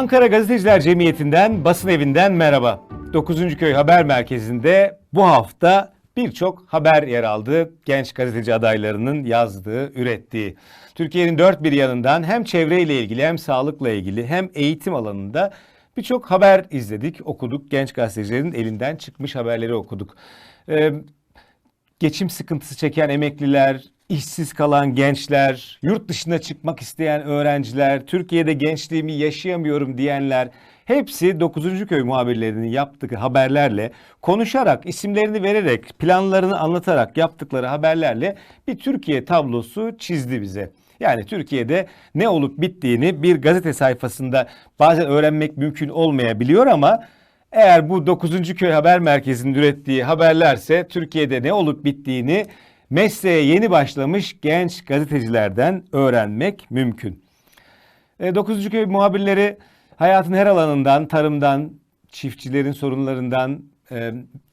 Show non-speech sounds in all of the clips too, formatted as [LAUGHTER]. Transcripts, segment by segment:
Ankara Gazeteciler Cemiyeti'nden, basın evinden merhaba. 9. Köy Haber Merkezi'nde bu hafta birçok haber yer aldı. Genç gazeteci adaylarının yazdığı, ürettiği. Türkiye'nin dört bir yanından hem çevreyle ilgili hem sağlıkla ilgili hem eğitim alanında birçok haber izledik, okuduk. Genç gazetecilerin elinden çıkmış haberleri okuduk. Ee, geçim sıkıntısı çeken emekliler, işsiz kalan gençler, yurt dışına çıkmak isteyen öğrenciler, Türkiye'de gençliğimi yaşayamıyorum diyenler hepsi 9. köy muhabirlerinin yaptığı haberlerle konuşarak, isimlerini vererek, planlarını anlatarak yaptıkları haberlerle bir Türkiye tablosu çizdi bize. Yani Türkiye'de ne olup bittiğini bir gazete sayfasında bazen öğrenmek mümkün olmayabiliyor ama eğer bu 9. Köy Haber Merkezi'nin ürettiği haberlerse Türkiye'de ne olup bittiğini mesleğe yeni başlamış genç gazetecilerden öğrenmek mümkün. E, 9. Köy muhabirleri hayatın her alanından, tarımdan, çiftçilerin sorunlarından, e,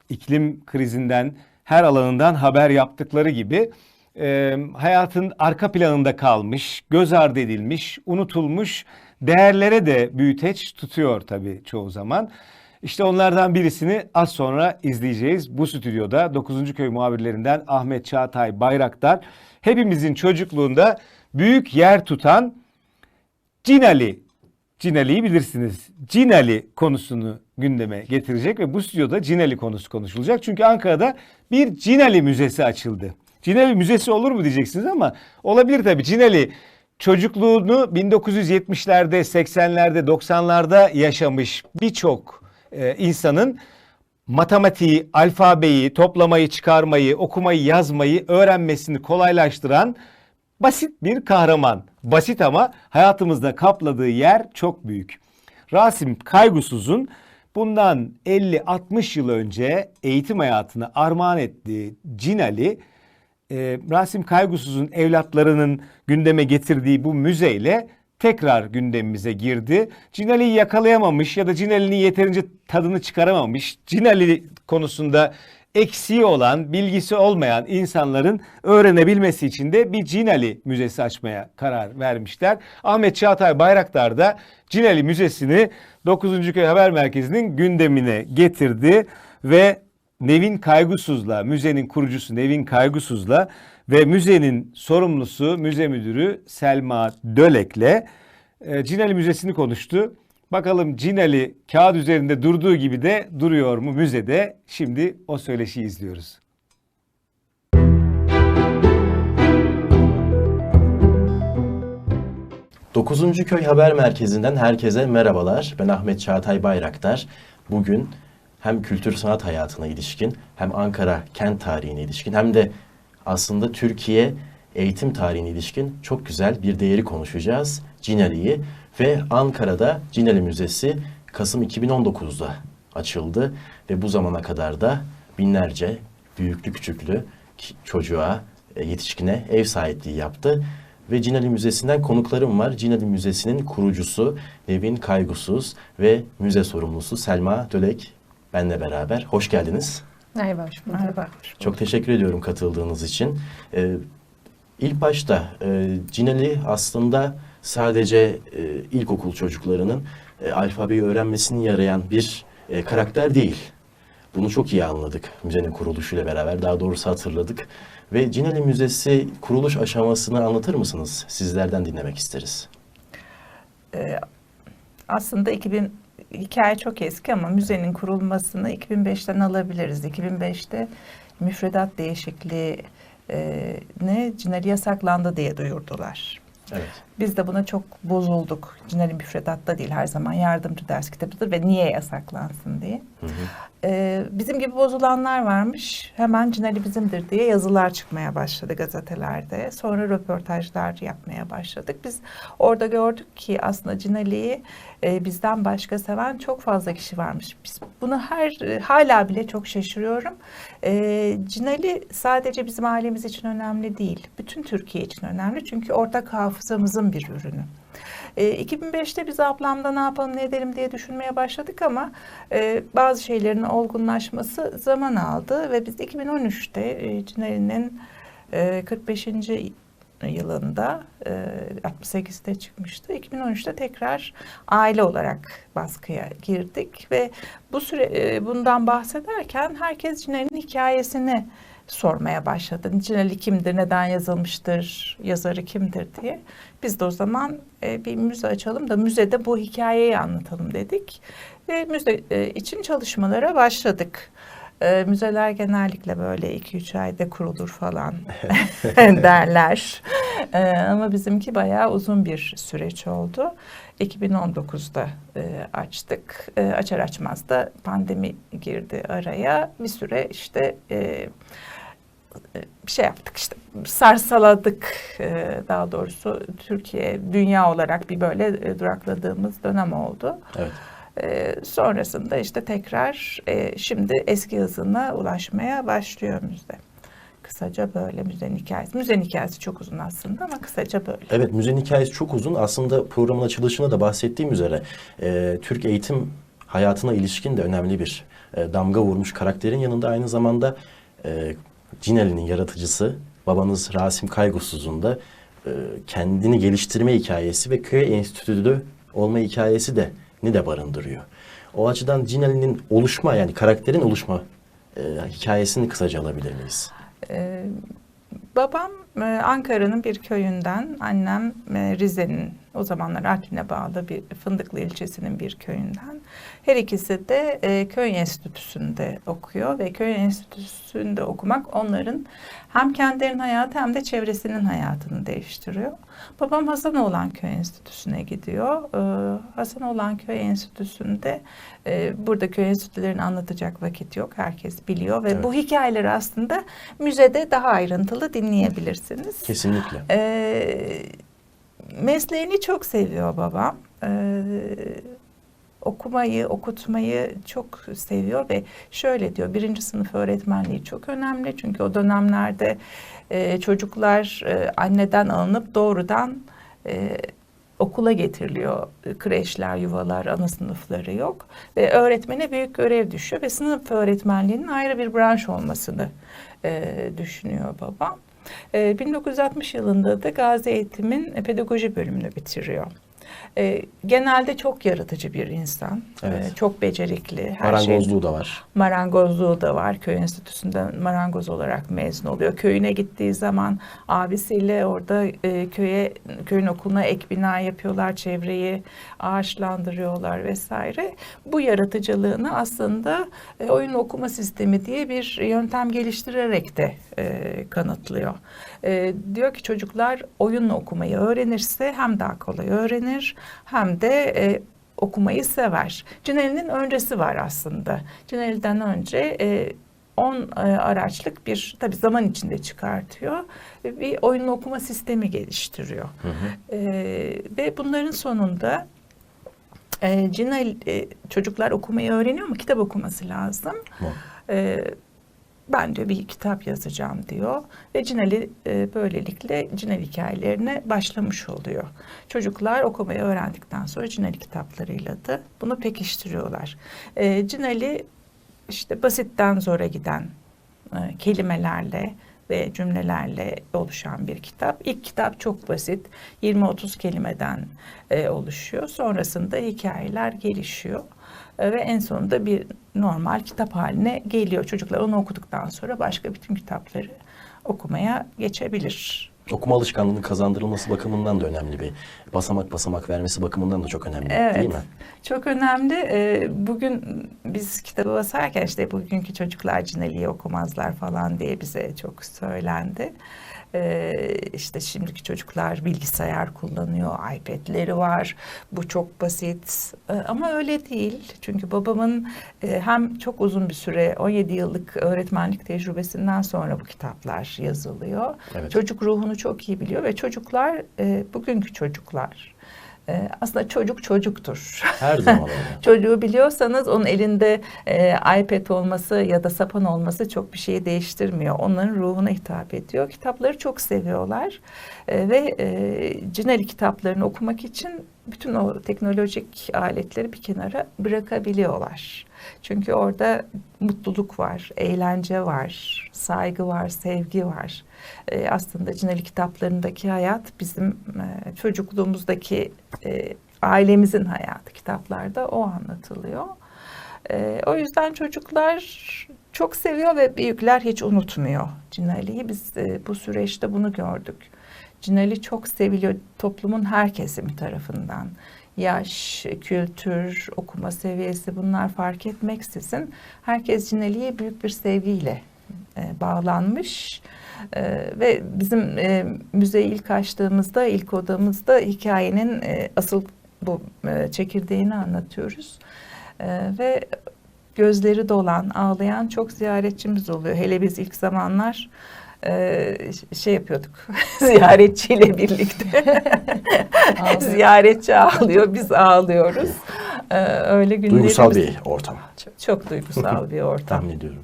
iklim krizinden, her alanından haber yaptıkları gibi e, hayatın arka planında kalmış, göz ardı edilmiş, unutulmuş değerlere de büyüteç tutuyor tabii çoğu zaman. İşte onlardan birisini az sonra izleyeceğiz. Bu stüdyoda 9. köy muhabirlerinden Ahmet Çağatay Bayraktar hepimizin çocukluğunda büyük yer tutan Cinali, Cinali'yi bilirsiniz. Cinali konusunu gündeme getirecek ve bu stüdyoda Cinali konusu konuşulacak. Çünkü Ankara'da bir Cinali Müzesi açıldı. Cinali Müzesi olur mu diyeceksiniz ama olabilir tabii. Cinali çocukluğunu 1970'lerde, 80'lerde, 90'larda yaşamış birçok e, insanın matematiği, alfabeyi, toplamayı, çıkarmayı, okumayı, yazmayı öğrenmesini kolaylaştıran basit bir kahraman. Basit ama hayatımızda kapladığı yer çok büyük. Rasim Kaygusuz'un bundan 50-60 yıl önce eğitim hayatını armağan ettiği Cinali, e, Rasim Kaygusuz'un evlatlarının gündeme getirdiği bu müzeyle tekrar gündemimize girdi. Cinali'yi yakalayamamış ya da Cinali'nin yeterince tadını çıkaramamış, Cinali konusunda eksiği olan, bilgisi olmayan insanların öğrenebilmesi için de bir Cinali Müzesi açmaya karar vermişler. Ahmet Çağatay Bayraktar da Cinali Müzesi'ni 9. Köy Haber Merkezi'nin gündemine getirdi ve Nevin Kaygusuz'la, müzenin kurucusu Nevin Kaygusuz'la ve müzenin sorumlusu, müze müdürü Selma Dölek'le e, Müzesi'ni konuştu. Bakalım Cinali kağıt üzerinde durduğu gibi de duruyor mu müzede? Şimdi o söyleşiyi izliyoruz. Dokuzuncu Köy Haber Merkezi'nden herkese merhabalar. Ben Ahmet Çağatay Bayraktar. Bugün hem kültür sanat hayatına ilişkin hem Ankara kent tarihine ilişkin hem de aslında Türkiye eğitim tarihine ilişkin çok güzel bir değeri konuşacağız. Cinali'yi ve Ankara'da Cinali Müzesi Kasım 2019'da açıldı ve bu zamana kadar da binlerce büyüklü küçüklü çocuğa, e, yetişkine ev sahipliği yaptı. Ve Cinali Müzesi'nden konuklarım var. Cinali Müzesi'nin kurucusu Nevin Kaygusuz ve müze sorumlusu Selma Dölek benle beraber. Hoş geldiniz. Merhaba, hoş bulduk. Merhaba. Çok teşekkür ediyorum katıldığınız için. Ee, ilk başta e, Cinali aslında sadece e, ilkokul çocuklarının e, alfabeyi öğrenmesini yarayan bir e, karakter değil. Bunu çok iyi anladık müzenin kuruluşuyla beraber. Daha doğrusu hatırladık. Ve Cinali Müzesi kuruluş aşamasını anlatır mısınız? Sizlerden dinlemek isteriz. Aslında 2000 hikaye çok eski ama müzenin kurulmasını 2005'ten alabiliriz. 2005'te müfredat değişikliği e, ne Cinali yasaklandı diye duyurdular. Evet. Biz de buna çok bozulduk. Cinali müfredatta değil her zaman yardımcı ders kitabıdır ve niye yasaklansın diye. Hı hı. Ee, bizim gibi bozulanlar varmış. Hemen Cinali bizimdir diye yazılar çıkmaya başladı gazetelerde. Sonra röportajlar yapmaya başladık. Biz orada gördük ki aslında Cinali'yi e, bizden başka seven çok fazla kişi varmış. Biz bunu her e, hala bile çok şaşırıyorum. E, Cinali sadece bizim ailemiz için önemli değil. Bütün Türkiye için önemli. Çünkü ortak hafızamızın bir ürünü. E, 2005'te biz ablamda ne yapalım ne edelim diye düşünmeye başladık ama e, bazı şeylerin olgunlaşması zaman aldı ve biz 2013'te e, Cinali'nin e, 45. yılında e, 68'de çıkmıştı. 2013'te tekrar aile olarak baskıya girdik ve bu süre e, bundan bahsederken herkes Cinel'in hikayesini sormaya başladı. Cinel'i kimdir, neden yazılmıştır, yazarı kimdir diye. Biz de o zaman e, bir müze açalım da müzede bu hikayeyi anlatalım dedik. Ve müze e, için çalışmalara başladık. E, müzeler genellikle böyle 2-3 ayda kurulur falan [LAUGHS] derler. E, ama bizimki bayağı uzun bir süreç oldu. 2019'da e, açtık. E, açar açmaz da pandemi girdi araya. Bir süre işte e, bir şey yaptık işte sarsaladık e, daha doğrusu Türkiye dünya olarak bir böyle e, durakladığımız dönem oldu. Evet. E, sonrasında işte tekrar e, şimdi eski hızına ulaşmaya başlıyor müze. Kısaca böyle müzenin hikayesi. Müzenin hikayesi çok uzun aslında ama kısaca böyle. Evet müzenin hikayesi çok uzun. Aslında programın açılışında da bahsettiğim üzere e, Türk eğitim hayatına ilişkin de önemli bir e, damga vurmuş karakterin yanında aynı zamanda e, Cineli'nin yaratıcısı babanız Rasim Kaygusuz'un da e, kendini geliştirme hikayesi ve köy enstitülü olma hikayesi de ni de barındırıyor. O açıdan Cineli'nin oluşma yani karakterin oluşma e, hikayesini kısaca alabilir miyiz? Ee, babam Ankara'nın bir köyünden, annem e, Rize'nin o zamanlar Artvin'e bağlı bir Fındıklı ilçesinin bir köyünden. Her ikisi de e, köy enstitüsünde okuyor ve köy enstitüsünde okumak onların hem kendilerinin hayatı hem de çevresinin hayatını değiştiriyor. Babam Hasanoğlan Köy Enstitüsü'ne gidiyor. Ee, Hasanoğlan Köy Enstitüsü'nde e, burada köy enstitülerini anlatacak vakit yok. Herkes biliyor ve Evet. bu hikayeleri aslında müzede daha ayrıntılı dinleyebilirsiniz. Kesinlikle. Ee, mesleğini çok seviyor babam. Ee, okumayı, okutmayı çok seviyor ve şöyle diyor, birinci sınıf öğretmenliği çok önemli. Çünkü o dönemlerde e, çocuklar e, anneden alınıp doğrudan e, okula getiriliyor. Kreşler, yuvalar, ana sınıfları yok. Ve öğretmene büyük görev düşüyor ve sınıf öğretmenliğinin ayrı bir branş olmasını e, düşünüyor babam. E, 1960 yılında da Gazi Eğitim'in pedagoji bölümünü bitiriyor. E, genelde çok yaratıcı bir insan. Evet. E, çok becerikli. Her şey Marangozluğu da var. marangozluğu da var. Köy enstitüsünden marangoz olarak mezun oluyor. Köyüne gittiği zaman abisiyle orada e, köye köyün okuluna ek bina yapıyorlar, çevreyi ağaçlandırıyorlar vesaire. Bu yaratıcılığını aslında e, oyun okuma sistemi diye bir yöntem geliştirerek de e, kanıtlıyor. E, diyor ki çocuklar oyunla okumayı öğrenirse hem daha kolay öğrenir hem de e, okumayı sever. Cineli'nin öncesi var aslında. Cineli'den önce e, 10 araçlık bir tabii zaman içinde çıkartıyor ve bir oyun okuma sistemi geliştiriyor. Hı hı. E, ve bunların sonunda e, Cinel e, çocuklar okumayı öğreniyor ama kitap okuması lazım. Mu- E, ben diyor bir kitap yazacağım diyor ve Cinali e, böylelikle Cinali hikayelerine başlamış oluyor. Çocuklar okumayı öğrendikten sonra Cinali kitaplarıyla da bunu pekiştiriyorlar. E, Cinali işte basitten zora giden e, kelimelerle ve cümlelerle oluşan bir kitap. İlk kitap çok basit. 20-30 kelimeden e, oluşuyor. Sonrasında hikayeler gelişiyor. E, ve en sonunda bir normal kitap haline geliyor. Çocuklar onu okuduktan sonra başka bütün kitapları okumaya geçebilir. Okuma alışkanlığının kazandırılması bakımından da önemli bir basamak basamak vermesi bakımından da çok önemli Evet. değil mi? Çok önemli. Ee, Bugün biz kitabı basarken işte bugünkü çocuklar Cineli'yi okumazlar falan diye bize çok söylendi. Ee, işte şimdiki çocuklar bilgisayar kullanıyor, iPad'leri var. Bu çok basit. Ee, Ama öyle değil. Çünkü babamın e, hem çok uzun bir süre 17 yıllık öğretmenlik tecrübesinden sonra bu kitaplar yazılıyor. Evet. Çocuk ruhunu çok iyi biliyor ve çocuklar e, bugünkü çocuklar e, aslında çocuk çocuktur. Her zaman öyle. [LAUGHS] Çocuğu biliyorsanız onun elinde e, iPad olması ya da sapan olması çok bir şeyi değiştirmiyor. Onların ruhuna hitap ediyor. Kitapları çok seviyorlar E, ve e, Cineli kitaplarını okumak için bütün o teknolojik aletleri bir kenara bırakabiliyorlar. Çünkü orada mutluluk var, eğlence var, saygı var, sevgi var. E, aslında Cinali kitaplarındaki hayat bizim e, çocukluğumuzdaki e, ailemizin hayatı kitaplarda o anlatılıyor. E, o yüzden çocuklar çok seviyor ve büyükler hiç unutmuyor Cinali'yi. Biz e, bu süreçte bunu gördük. Cinali çok seviliyor toplumun her kesimi tarafından. Yaş, kültür, okuma seviyesi bunlar fark etmeksizin herkes Cinali'ye büyük bir sevgiyle e, bağlanmış. E, ve bizim e, müzeye ilk açtığımızda, ilk odamızda hikayenin e, asıl bu e, çekirdeğini anlatıyoruz. E, ve gözleri dolan, ağlayan çok ziyaretçimiz oluyor. Hele biz ilk zamanlar e, şey yapıyorduk [LAUGHS] ziyaretçiyle birlikte. [LAUGHS] Ziyaretçi ağlıyor, biz ağlıyoruz. E, öyle günlerimiz Duygusal bir ortam çok, çok duygusal bir [LAUGHS] ortam. tahmin ediyorum.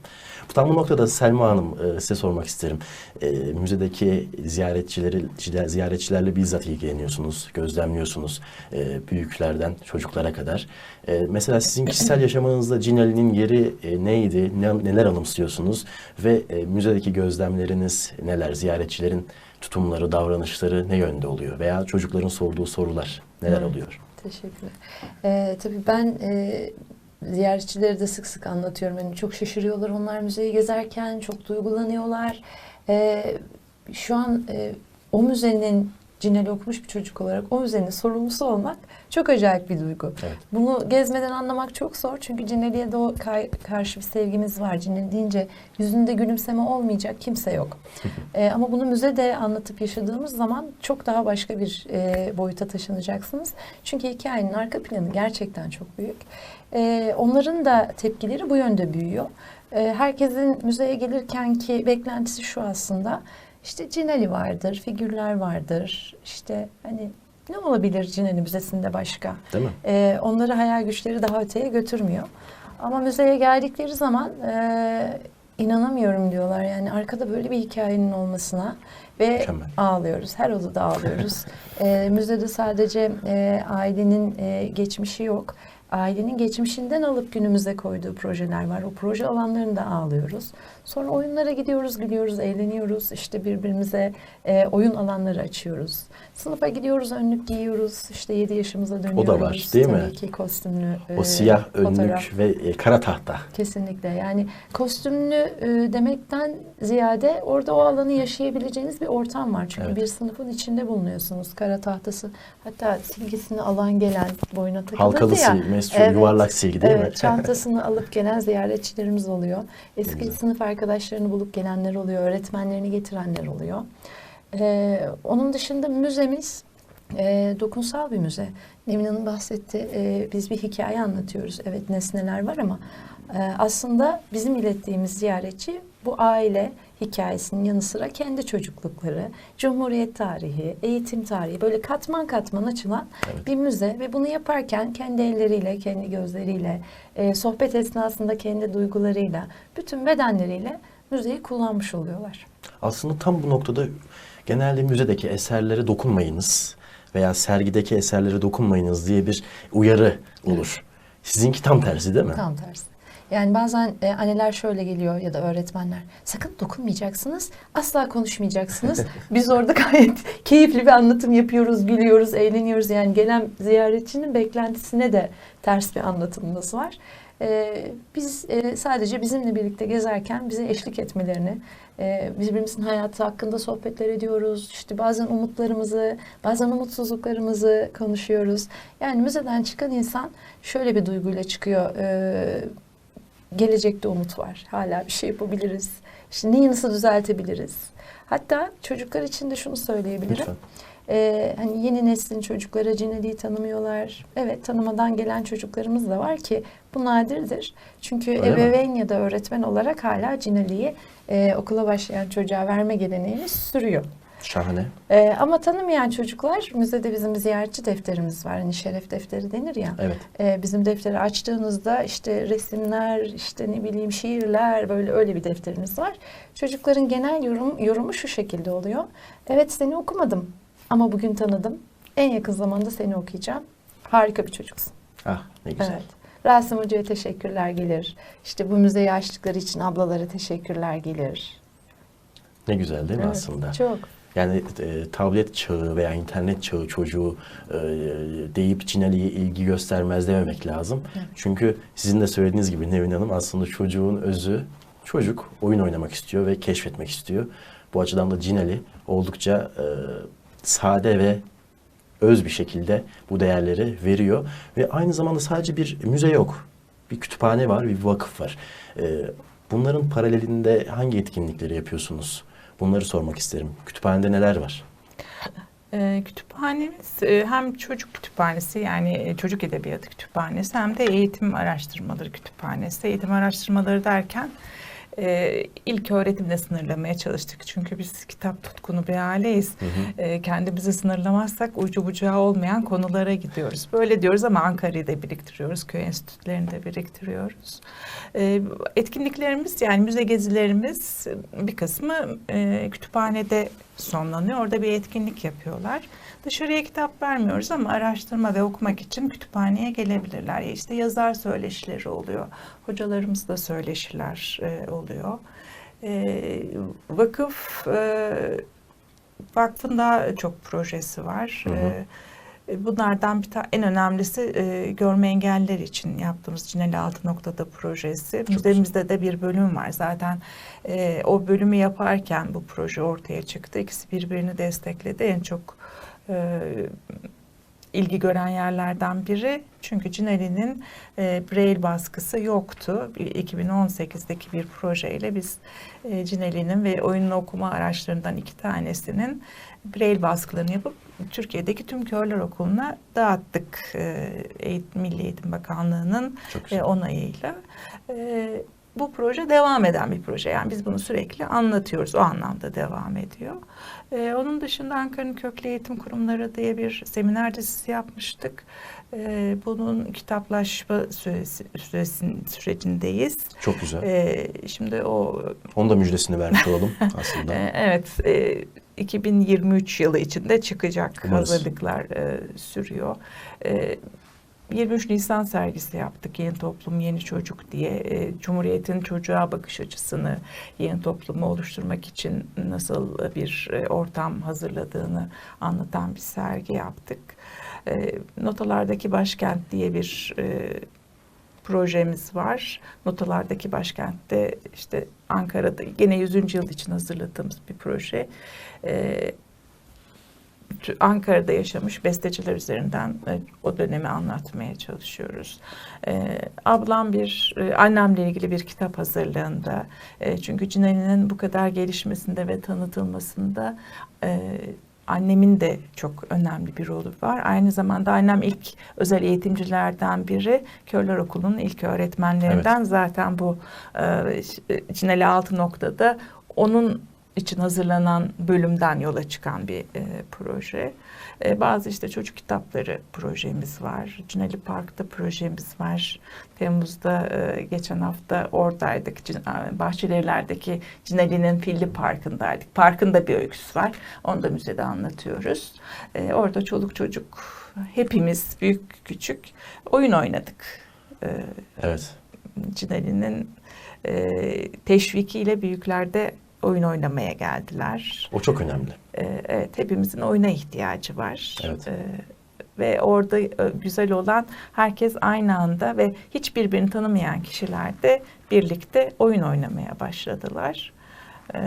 Tam bu noktada Selma Hanım e, size sormak isterim. E, müzedeki ziyaretçileri ziyaretçilerle bizzat ilgileniyorsunuz, gözlemliyorsunuz e, büyüklerden çocuklara kadar. E, mesela sizin kişisel yaşamınızda Cinali'nin yeri e, neydi, ne- neler anımsıyorsunuz ve e, müzedeki gözlemleriniz neler, ziyaretçilerin tutumları, davranışları ne yönde oluyor veya çocukların sorduğu sorular neler Evet. oluyor? Teşekkürler. Ee, tabii ben e, ziyaretçileri de sık sık anlatıyorum. Yani çok şaşırıyorlar onlar müzeyi gezerken, çok duygulanıyorlar. Ee, şu an e, o müzenin Cinali okumuş bir çocuk olarak o müzenin sorumlusu olmak çok acayip bir duygu. Evet. Bunu gezmeden anlamak çok zor çünkü Cinali'ye de o karşı bir sevgimiz var. Cinali deyince yüzünde gülümseme olmayacak kimse yok. [LAUGHS] Ee, ama bunu müzede anlatıp yaşadığımız zaman çok daha başka bir e, boyuta taşınacaksınız. Çünkü hikayenin arka planı gerçekten çok büyük. Ee, onların da tepkileri bu yönde büyüyor. Ee, herkesin müzeye gelirken ki beklentisi şu aslında. İşte Cinali vardır, figürler vardır. İşte hani ne olabilir Cinali Müzesi'nde başka? Değil mi? Ee, onları hayal güçleri daha öteye götürmüyor. Ama müzeye geldikleri zaman e, inanamıyorum diyorlar. Yani arkada böyle bir hikayenin olmasına ve Mükemmel. ağlıyoruz. Her odada ağlıyoruz. [LAUGHS] e, müzede sadece e, ailenin e, geçmişi yok. Ailenin geçmişinden alıp günümüze koyduğu projeler var. O proje alanlarında ağlıyoruz. Sonra oyunlara gidiyoruz, gülüyoruz, eğleniyoruz. İşte birbirimize e, oyun alanları açıyoruz. Sınıfa gidiyoruz, önlük giyiyoruz. İşte 7 yaşımıza dönüyoruz. var, değil mi? Tabii ki kostümlü O e, siyah önlük fotoğraf. ve e, kara tahta. Kesinlikle yani kostümlü e, demekten ziyade orada o alanı yaşayabileceğiniz bir ortam var. Çünkü Evet. bir sınıfın içinde bulunuyorsunuz. Kara tahtası hatta silgisini alan gelen boyuna takılırdı Halkalı ya. silgi, meşhur yuvarlak silgi değil mi? evet, çantasını alıp gelen ziyaretçilerimiz oluyor. Eski Güzel. sınıf arkadaşlarını bulup gelenler oluyor. Öğretmenlerini getirenler oluyor. Ee, onun dışında müzemiz e, dokunsal bir müze. Nevin Hanım bahsetti. E, biz bir hikaye anlatıyoruz. Evet nesneler var ama e, aslında bizim ilettiğimiz ziyaretçi bu aile hikayesinin yanı sıra kendi çocuklukları, Cumhuriyet tarihi, eğitim tarihi böyle katman katman açılan Evet. bir müze ve bunu yaparken kendi elleriyle, kendi gözleriyle, e, sohbet esnasında kendi duygularıyla, bütün bedenleriyle müzeyi kullanmış oluyorlar. Aslında tam bu noktada genelde müzedeki eserlere dokunmayınız veya sergideki eserlere dokunmayınız diye bir uyarı olur. Sizinki tam tersi değil mi? Tam tersi. Yani bazen e, anneler şöyle geliyor ya da öğretmenler. Sakın dokunmayacaksınız, asla konuşmayacaksınız. [LAUGHS] Biz orada gayet keyifli bir anlatım yapıyoruz, gülüyoruz, eğleniyoruz. Yani gelen ziyaretçinin beklentisine de ters bir anlatımımız var. E, biz e, sadece bizimle birlikte gezerken bize eşlik etmelerini, e, birbirimizin hayatı hakkında sohbetler ediyoruz. İşte bazen umutlarımızı, bazen umutsuzluklarımızı konuşuyoruz. Yani müzeden çıkan insan şöyle bir duyguyla çıkıyor. E, gelecekte umut var. Hala bir şey yapabiliriz. İşte neyi nasıl düzeltebiliriz? Hatta çocuklar için de şunu söyleyebilirim. Lütfen. Ee, hani yeni neslin çocukları Cinali'yi tanımıyorlar. Evet tanımadan gelen çocuklarımız da var ki bu nadirdir. Çünkü Öyle mi? ebeveyn ya da öğretmen olarak hala Cinali'yi e, okula başlayan çocuğa verme geleneğimiz sürüyor. Şahane. Ee, ama tanımayan çocuklar müzede bizim ziyaretçi defterimiz var. Hani şeref defteri denir ya. Evet. Ee, bizim defteri açtığınızda işte resimler, işte ne bileyim şiirler böyle öyle bir defterimiz var. Çocukların genel yorum, yorumu şu şekilde oluyor. Evet seni okumadım ama bugün tanıdım. En yakın zamanda seni okuyacağım. Harika bir çocuksun. Ah ne güzel. Evet. Rasim Hoca'ya teşekkürler gelir. İşte bu müzeyi açtıkları için ablalara teşekkürler gelir. Ne güzel değil mi Evet, aslında? Çok. Yani e, tablet çağı veya internet çağı çocuğu e, deyip Cinali'ye ilgi göstermez dememek lazım. Evet. Çünkü sizin de söylediğiniz gibi Nevin Hanım aslında çocuğun özü çocuk oyun oynamak istiyor ve keşfetmek istiyor. Bu açıdan da Cinali oldukça e, sade ve öz bir şekilde bu değerleri veriyor. Ve aynı zamanda sadece bir müze yok. Bir kütüphane var, bir vakıf var. E, bunların paralelinde hangi etkinlikleri yapıyorsunuz? Bunları sormak isterim. Kütüphanede neler var? Ee, kütüphanemiz e, hem çocuk kütüphanesi yani e, çocuk edebiyatı kütüphanesi hem de eğitim araştırmaları kütüphanesi. Eğitim araştırmaları derken e, ilk öğretimle sınırlamaya çalıştık. Çünkü biz kitap tutkunu bir aileyiz. E, kendimizi sınırlamazsak ucu bucağı olmayan konulara gidiyoruz. Böyle diyoruz ama Ankara'yı da biriktiriyoruz. Köy enstitülerini de biriktiriyoruz. E, etkinliklerimiz yani müze gezilerimiz bir kısmı e, kütüphanede sonlanıyor. Orada bir etkinlik yapıyorlar. Dışarıya kitap vermiyoruz ama araştırma ve okumak için kütüphaneye gelebilirler. İşte yazar söyleşileri oluyor. Hocalarımızla söyleşiler e, oluyor. E, vakıf e, vakfın daha çok projesi var. Hı hı. E, Bunlardan bir ta- en önemlisi e, görme engelliler için yaptığımız Cineli Altı Noktada projesi. Müzemizde de bir bölüm var. Zaten e, o bölümü yaparken bu proje ortaya çıktı. İkisi birbirini destekledi. En çok e, ilgi gören yerlerden biri. Çünkü Cineli'nin e, Braille baskısı yoktu. Bir- 2018'deki bir projeyle biz e, Cineli'nin ve oyunun okuma araçlarından iki tanesinin Braille baskılarını yapıp Türkiye'deki tüm körler okuluna dağıttık. E, Eğitim, Milli Eğitim Bakanlığı'nın e, onayıyla. E, bu proje devam eden bir proje. Yani biz bunu sürekli anlatıyoruz. O anlamda devam ediyor. E, onun dışında Ankara'nın Köklü Eğitim Kurumları diye bir seminer dizisi yapmıştık. E, bunun kitaplaşma süresi, süresin, sürecindeyiz. Çok güzel. E, şimdi o Onun da müjdesini vermiş olalım [LAUGHS] aslında. e, evet e, 2023 yılı içinde çıkacak Umarız. hazırlıklar e, sürüyor. E, 23 Nisan sergisi yaptık Yeni Toplum Yeni Çocuk diye E, Cumhuriyet'in çocuğa bakış açısını yeni toplumu oluşturmak için nasıl bir e, ortam hazırladığını anlatan bir sergi yaptık. E, Notalardaki Başkent diye bir projemiz var. Notalardaki başkentte işte Ankara'da gene 100. yıl için hazırladığımız bir proje. Ee, Ankara'da yaşamış besteciler üzerinden e, o dönemi anlatmaya çalışıyoruz. Ee, ablam bir, e, annemle ilgili bir kitap hazırlığında. E, çünkü Cinali'nin bu kadar gelişmesinde ve tanıtılmasında e, annemin de çok önemli bir rolü var. Aynı zamanda annem ilk özel eğitimcilerden biri. Körler Okulu'nun ilk öğretmenlerinden. Zaten bu e, Cinali Altı noktada onun için hazırlanan bölümden yola çıkan bir e, proje. E, bazı işte çocuk kitapları projemiz var. Cinali Park'ta projemiz var. Temmuz'da e, geçen hafta oradaydık. Cin- Bahçelievler'deki Cinali'nin Pilli Parkı'ndaydık. Parkın da bir öyküsü var. Onu da müzede anlatıyoruz. E, orada çoluk çocuk hepimiz büyük küçük oyun oynadık. E, Evet. Cinali'nin e, teşvikiyle büyükler de oyun oynamaya geldiler. O çok önemli. E, evet, hepimizin oyuna ihtiyacı var. Evet. E, ve orada e, güzel olan herkes aynı anda ve hiç birbirini tanımayan kişiler de birlikte oyun oynamaya başladılar. E,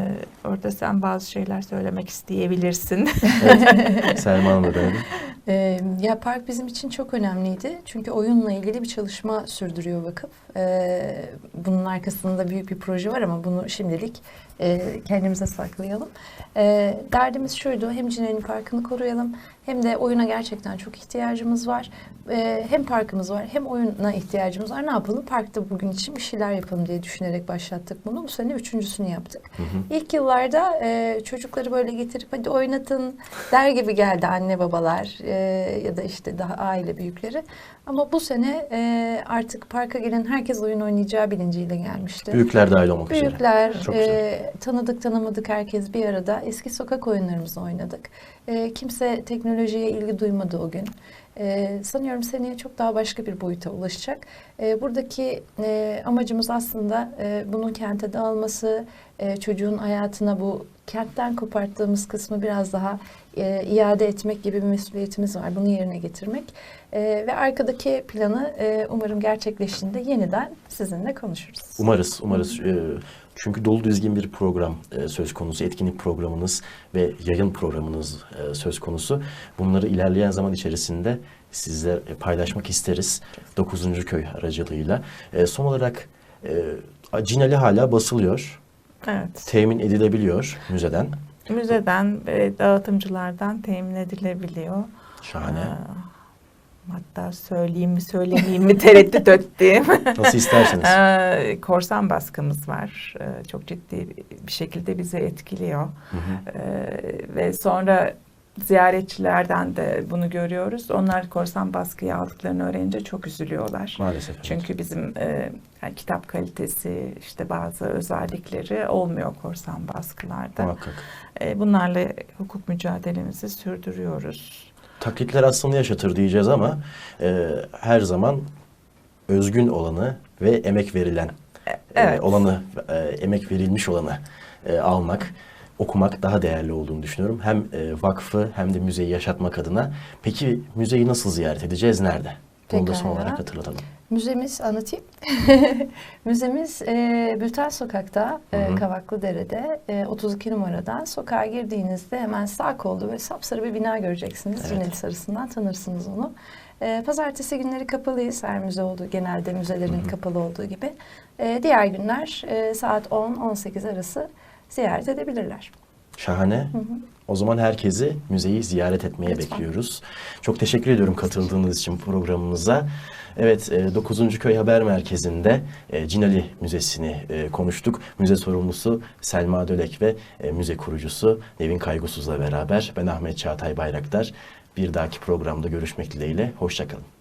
orada sen bazı şeyler söylemek isteyebilirsin. Selma Hanım'a dönelim. [LAUGHS] Ee, ya park bizim için çok önemliydi. Çünkü oyunla ilgili bir çalışma sürdürüyor vakıf. Ee, bunun arkasında büyük bir proje var ama bunu şimdilik e, kendimize saklayalım. Ee, derdimiz şuydu, hem Cinel'in parkını koruyalım hem de oyuna gerçekten çok ihtiyacımız var. Ee, hem parkımız var hem oyuna ihtiyacımız var. Ne yapalım? Parkta bugün için bir şeyler yapalım diye düşünerek başlattık bunu. Bu sene üçüncüsünü yaptık. İlk yıllarda e, çocukları böyle getirip hadi oynatın der gibi geldi anne babalar e, ya da işte daha aile büyükleri. Ama bu sene e, artık parka gelen herkes oyun oynayacağı bilinciyle gelmişti. Büyükler dahil olmak üzere. Büyükler, e, tanıdık tanımadık herkes bir arada eski sokak oyunlarımızı oynadık. E, kimse teknolojiye ilgi duymadı o gün. E, sanıyorum seneye çok daha başka bir boyuta ulaşacak. E, buradaki e, amacımız aslında e, bunun kente dağılması, e, çocuğun hayatına bu kentten koparttığımız kısmı biraz daha e, iade etmek gibi bir mesuliyetimiz var. Bunu yerine getirmek. E, ve arkadaki planı e, umarım gerçekleştiğinde yeniden sizinle konuşuruz. Umarız, umarız. Ee, Çünkü dolu dizgin bir program e, söz konusu, etkinlik programınız ve yayın programınız e, söz konusu. Bunları ilerleyen zaman içerisinde sizle e, paylaşmak isteriz 9. köy aracılığıyla. E, Son olarak e, Cinali hala basılıyor, Evet. temin edilebiliyor müzeden. Müzeden ve dağıtımcılardan temin edilebiliyor. Şahane. Aa, Hatta söyleyeyim mi söylemeyeyim mi tereddüt ettiğim. [LAUGHS] Nasıl isterseniz. Ee, korsan baskımız var. Ee, çok ciddi bir şekilde bizi etkiliyor. Hı hı. Ee, ve sonra ziyaretçilerden de bunu görüyoruz. Onlar korsan baskıyı aldıklarını öğrenince çok üzülüyorlar. Maalesef. evet. Çünkü bizim e, yani kitap kalitesi, işte bazı özellikleri olmuyor korsan baskılarda. Muhakkak. E, bunlarla hukuk mücadelemizi sürdürüyoruz. Taklitler aslında yaşatır diyeceğiz ama e, her zaman özgün olanı ve emek verilen e, evet. olanı, e, emek verilmiş olanı e, almak, okumak daha değerli olduğunu düşünüyorum. Hem e, vakfı hem de müzeyi yaşatmak adına. Peki müzeyi nasıl ziyaret edeceğiz? Nerede? Onu da son Pekala. olarak hatırlatalım. Müzemiz anlatayım. [LAUGHS] Müzemiz e, Bülten Sokak'ta, e. Kavaklıdere'de e, 32 numaradan sokağa girdiğinizde hemen sağ kolda böyle sapsarı bir bina göreceksiniz. Evet. Cineli Sarısı'ndan tanırsınız onu. E, pazartesi günleri kapalıyız. Her müze olduğu, genelde müzelerin kapalı olduğu gibi. E, diğer günler e, saat 10-18 arası ziyaret edebilirler. Şahane. O zaman herkesi müzeyi ziyaret etmeye Lütfen. bekliyoruz. Çok teşekkür ediyorum katıldığınız için programımıza. Evet, e, 9. Köy Haber Merkezi'nde e, Cinali Müzesi'ni e, konuştuk. Müze sorumlusu Selma Dölek ve e, müze kurucusu Nevin Kaygusuz'la beraber ben Ahmet Çağatay Bayraktar. Bir dahaki programda görüşmek dileğiyle. Hoşçakalın.